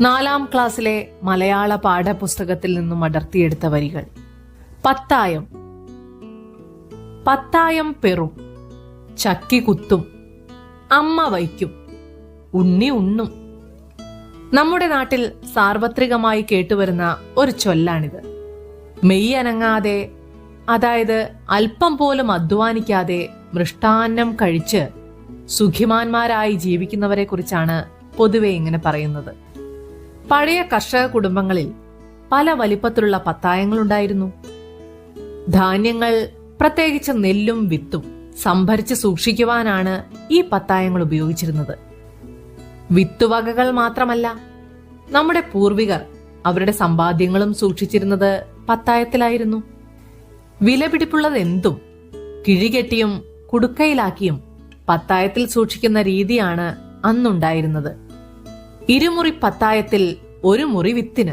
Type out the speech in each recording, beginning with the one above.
നാലാം ക്ലാസ്സിലെ മലയാള പാഠപുസ്തകത്തിൽ നിന്നും അടർത്തിയെടുത്ത വരികൾ. പത്തായം. പത്തായം പെറും. ചക്കി കുത്തും. അമ്മ വയ്ക്കും. ഉണ്ണി ഉണ്ണും. നമ്മുടെ നാട്ടിൽ സാർവത്രികമായി കേട്ടുവരുന്ന ഒരു ചൊല്ലാണിത്. മെയ് അനങ്ങാതെ അതായത് അല്പം പോലും അധ്വാനിക്കാതെ മൃഷ്ടാന്നം കഴിച്ച് സുഖിമാന്മാരായി ജീവിക്കുന്നവരെ കുറിച്ചാണ് പൊതുവെ ഇങ്ങനെ പറയുന്നത്. പഴയ കർഷക കുടുംബങ്ങളിൽ പല വലിപ്പത്തിലുള്ള പത്തായങ്ങളുണ്ടായിരുന്നു. ധാന്യങ്ങൾ പ്രത്യേകിച്ച് നെല്ലും വിത്തും സംഭരിച്ച് സൂക്ഷിക്കുവാനാണ് ഈ പത്തായങ്ങൾ ഉപയോഗിച്ചിരുന്നത്. വിത്തുവകകൾ മാത്രമല്ല നമ്മുടെ പൂർവികർ അവരുടെ സമ്പാദ്യങ്ങളും സൂക്ഷിച്ചിരുന്നത് പത്തായത്തിലായിരുന്നു. വിലപിടിപ്പുള്ളത് എന്തും കിഴികെട്ടിയും കുടുക്കയിലാക്കിയും പത്തായത്തിൽ സൂക്ഷിക്കുന്ന രീതിയാണ് അന്നുണ്ടായിരുന്നത്. ഇരുമുറി പത്തായത്തിൽ ഒരു മുറി വിത്തിന്.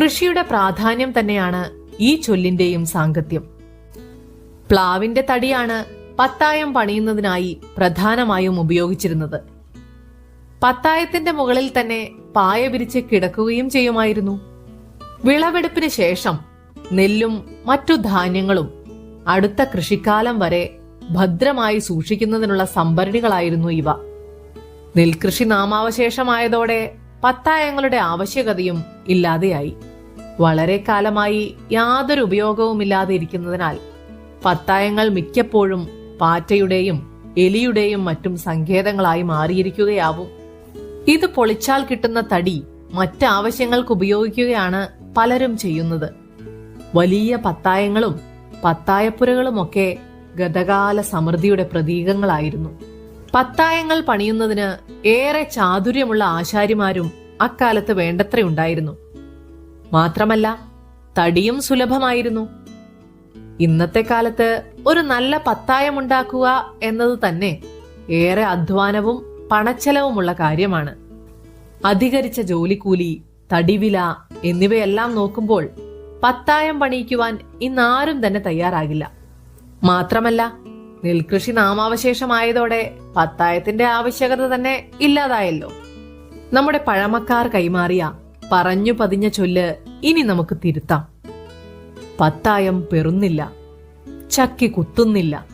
കൃഷിയുടെ പ്രാധാന്യം തന്നെയാണ് ഈ ചൊല്ലിന്റെയും സാങ്കത്യം. പ്ലാവിന്റെ തടിയാണ് പത്തായം പണിയുന്നതിനായി പ്രധാനമായും ഉപയോഗിച്ചിരുന്നത്. പത്തായത്തിന്റെ മുകളിൽ തന്നെ പായ വിരിച്ച് കിടക്കുകയും ചെയ്യുമായിരുന്നു. വിളവെടുപ്പിന് ശേഷം നെല്ലും മറ്റു ധാന്യങ്ങളും അടുത്ത കൃഷിക്കാലം വരെ ഭദ്രമായി സൂക്ഷിക്കുന്നതിനുള്ള സംഭരണികളായിരുന്നു ഇവ. നെൽകൃഷി നാമാവശേഷമായതോടെ പത്തായങ്ങളുടെ ആവശ്യകതയും ഇല്ലാതെയായി. വളരെ കാലമായി യാതൊരു ഉപയോഗവുമില്ലാതെ ഇരിക്കുന്നതിനാൽ പത്തായങ്ങൾ മിക്കപ്പോഴും പാറ്റയുടെയും എലിയുടെയും മറ്റും സങ്കേതങ്ങളായി മാറിയിരിക്കുകയാവും. ഇത് പൊളിച്ചാൽ കിട്ടുന്ന തടി മറ്റാവശ്യങ്ങൾക്ക് ഉപയോഗിക്കുകയാണ് പലരും ചെയ്യുന്നത്. വലിയ പത്തായങ്ങളും പത്തായപ്പുരകളുമൊക്കെ ഗതകാല സമൃദ്ധിയുടെ പ്രതീകങ്ങളായിരുന്നു. പത്തായങ്ങൾ പണിയുന്നതിന് ഏറെ ചാതുര്യമുള്ള ആശാരിമാരും അക്കാലത്ത് വേണ്ടത്രയുണ്ടായിരുന്നു മാത്രമല്ല തടിയും സുലഭമായിരുന്നു. ഇന്നത്തെ കാലത്ത് ഒരു നല്ല പത്തായം ഉണ്ടാക്കുക എന്നത് തന്നെ ഏറെ അധ്വാനവും പണച്ചെലവുമുള്ള കാര്യമാണ്. അധികരിച്ച ജോലിക്കൂലി തടിവില എന്നിവയെല്ലാം നോക്കുമ്പോൾ പത്തായം പണിയിക്കുവാൻ ഇന്നാരും തന്നെ തയ്യാറാകില്ല. മാത്രമല്ല നെൽകൃഷി നാമാവശേഷമായതോടെ പത്തായത്തിന്റെ ആവശ്യകത തന്നെ ഇല്ലാതായല്ലോ. നമ്മുടെ പഴമക്കാർ കൈമാറിയ പറഞ്ഞു പതിഞ്ഞ ചൊല്ല് ഇനി നമുക്ക് തിരുത്താം. പത്തായം പെറുന്നില്ല ചക്കി കുത്തുന്നില്ല.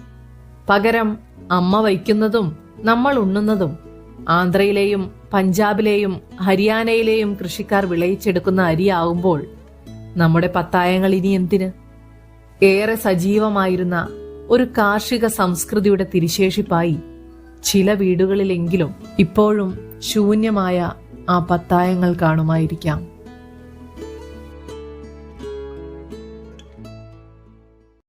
പകരം അമ്മ വയ്ക്കുന്നതും നമ്മൾ ഉണ്ണുന്നതും ആന്ധ്രയിലെയും പഞ്ചാബിലെയും ഹരിയാനയിലെയും കൃഷിക്കാർ വിളയിച്ചെടുക്കുന്ന അരിയാവുമ്പോൾ നമ്മുടെ പത്തായങ്ങൾ ഇനി എന്തിന്? ഏറെ സജീവമായിരുന്ന ഒരു കാർഷിക സംസ്കൃതിയുടെ തിരിശേഷിപ്പായി ചില വീടുകളിലെങ്കിലും ഇപ്പോഴും ശൂന്യമായ ആ പത്തായങ്ങൾ കാണുമായിരിക്കാം.